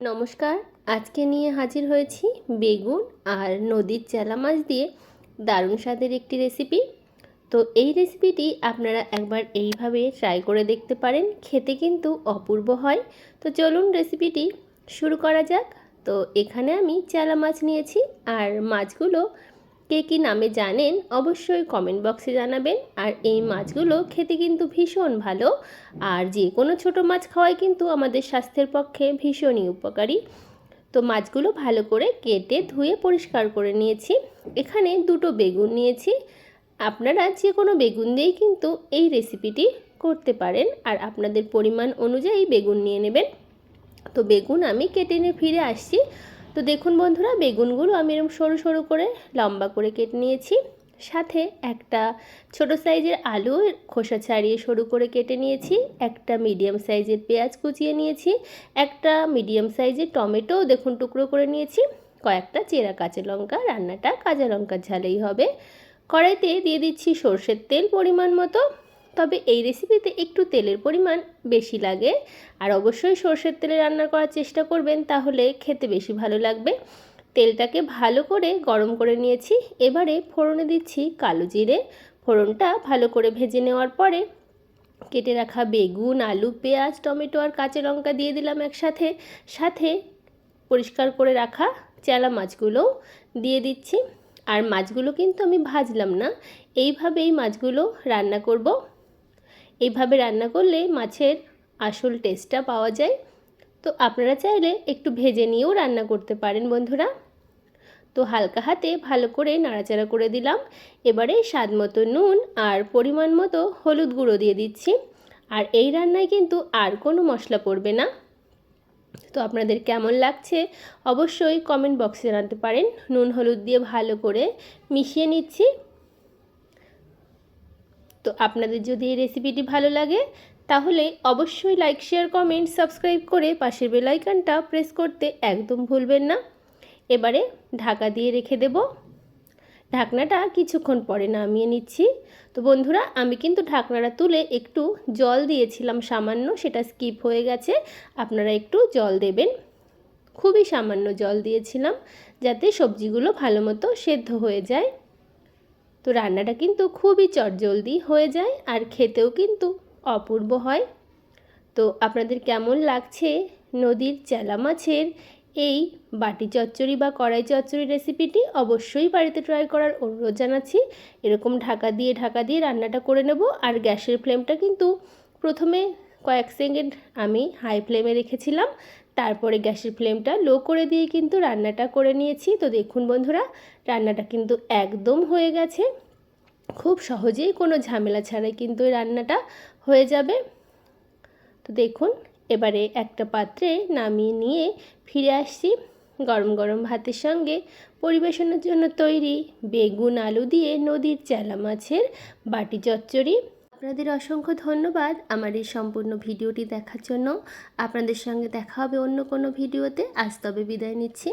নমস্কার, আজকে নিয়ে হাজির হয়েছি বেগুন আর নদীর চেলা মাছ দিয়ে দারুণ স্বাদের একটি রেসিপি তো এই রেসিপিটি আপনারা একবার এইভাবে ট্রাই করে দেখতে পারেন, খেতে কিন্তু অপূর্ব হয়। তো চলুন রেসিপিটি শুরু করা যাক। তো এখানে আমি চেলা মাছ নিয়েছি আর মাছগুলো কে কী নামে জানেন অবশ্যই কমেন্ট বক্সে জানাবেন। আর এই মাছগুলো খেতে কিন্তু ভীষণ ভালো। আর যে কোনো ছোটো মাছ খাওয়াই কিন্তু আমাদের স্বাস্থ্যের পক্ষে ভীষণই উপকারী। তো মাছগুলো ভালো করে কেটে ধুয়ে পরিষ্কার করে নিয়েছি। এখানে দুটো বেগুন নিয়েছি। আপনারা যে কোনো বেগুন দিয়েই কিন্তু এই রেসিপিটি করতে পারেন। আর আপনাদের পরিমাণ অনুযায়ী বেগুন নিয়ে নেবেন। তো বেগুন আমি কেটে নিয়ে ফিরে আসছি। তো দেখুন বন্ধুরা, বেগুনগুলো আমি এরকম সরু সরু করে লম্বা করে কেটে নিয়েছি। সাথে একটা ছোট সাইজের আলু খোসা ছাড়িয়ে সরু করে কেটে নিয়েছি। একটা মিডিয়াম সাইজের পেঁয়াজ কুচিয়ে নিয়েছি। একটা মিডিয়াম সাইজের টমেটো দেখুন টুকরো করে নিয়েছি। কয়েকটা চেরা কাঁচা লঙ্কা, রান্নাটা কাঁচা লঙ্কার ঝালেই হবে। কড়াইতে দিয়ে দিচ্ছি সর্ষের তেল পরিমাণ মতো। তবে এই রেসিপিতে একটু তেলের পরিমাণ বেশি লাগে। আর অবশ্যই সর্ষের তেলে রান্না করার চেষ্টা করবেন, তাহলে খেতে বেশি ভালো লাগবে। তেলটাকে ভালো করে গরম করে নিয়েছি। এবারে ফোড়নে দিচ্ছি কালো জিরে। ফোড়নটা ভালো করে ভেজে নেওয়ার পরে কেটে রাখা বেগুন, আলু, পেঁয়াজ, টমেটো আর কাঁচা লঙ্কা দিয়ে দিলাম একসাথে। সাথে পরিষ্কার করে রাখা চেলা মাছগুলোও দিয়ে দিচ্ছি। আর মাছগুলো কিন্তু আমি ভাজলাম না। এইভাবেই মাছগুলো রান্না করব। এইভাবে রান্না করলে মাছের আসল টেস্টটা পাওয়া যায়। তো আপনারা চাইলে একটু ভেজে নিয়েও রান্না করতে পারেন বন্ধুরা। তো হালকা হাতে ভালো করে নাড়াচাড়া করে দিলাম। এবারে স্বাদ মতো নুন আর পরিমাণ মতো হলুদ গুঁড়ো দিয়ে দিচ্ছি। আর এই রান্নায় কিন্তু আর কোনো মশলা পড়বে না। তো আপনাদের কেমন লাগছে অবশ্যই কমেন্ট বক্সে জানাতে পারেন। নুন, হলুদ দিয়ে ভালো করে মিশিয়ে নিচ্ছি। তো আপনাদের যদি এই রেসিপিটি ভালো লাগে, তাহলে অবশ্যই লাইক শেয়ার কমেন্ট সাবস্ক্রাইব করে পাশের বেলাইকানটা প্রেস করতে একদম ভুলবেন না। এবারে ঢাকা দিয়ে রেখে দেব। ঢাকনাটা কিছুক্ষণ পরে নামিয়ে নিচ্ছি। তো বন্ধুরা, আমি কিন্তু ঢাকনাটা তুলে একটু জল দিয়েছিলাম সামান্য, সেটা স্কিপ হয়ে গেছে। আপনারা একটু জল দেবেন। খুবই সামান্য জল দিয়েছিলাম, যাতে সবজিগুলো ভালো মতো সেদ্ধ হয়ে যায়। তো রান্নাটা কিন্তু খুবই চটজলদি হয়ে যায় আর খেতেও কিন্তু অপূর্ব হয়। তো আপনাদের কেমন লাগছে নদীর চেলা মাছের এই বাটি চচ্চড়ি বা কড়াই চচ্চড়ি রেসিপিটি? অবশ্যই বাড়িতে ট্রাই করার অনুরোধ জানাচ্ছি। এরকম ঢাকা দিয়ে ঢাকা দিয়ে রান্নাটা করে নেব। আর গ্যাসের ফ্লেমটা কিন্তু প্রথমে কয়েক সেকেন্ড আমি হাই ফ্লেমে রেখেছিলাম। তারপরে গ্যাসের ফ্লেমটা লো করে দিয়ে কিন্তু রান্নাটা করে নিয়েছি। তো দেখুন বন্ধুরা, রান্নাটা কিন্তু একদম হয়ে গেছে। খুব সহজেই কোনো ঝামেলা ছাড়াই কিন্তু এই রান্নাটা হয়ে যাবে। তো দেখুন, এবারে একটা পাত্রে নামিয়ে নিয়ে ফিরে আসছি। গরম গরম ভাতের সঙ্গে পরিবেশনের জন্য তৈরি বেগুন আলু দিয়ে নদীর চেলা মাছের বাটি চচ্চড়ি। আপনাদের অসংখ্য ধন্যবাদ আমার এই সম্পূর্ণ ভিডিওটি দেখার জন্য। আপনাদের সঙ্গে দেখা হবে অন্য কোনো ভিডিওতে। আজ তবে বিদায় নিচ্ছি।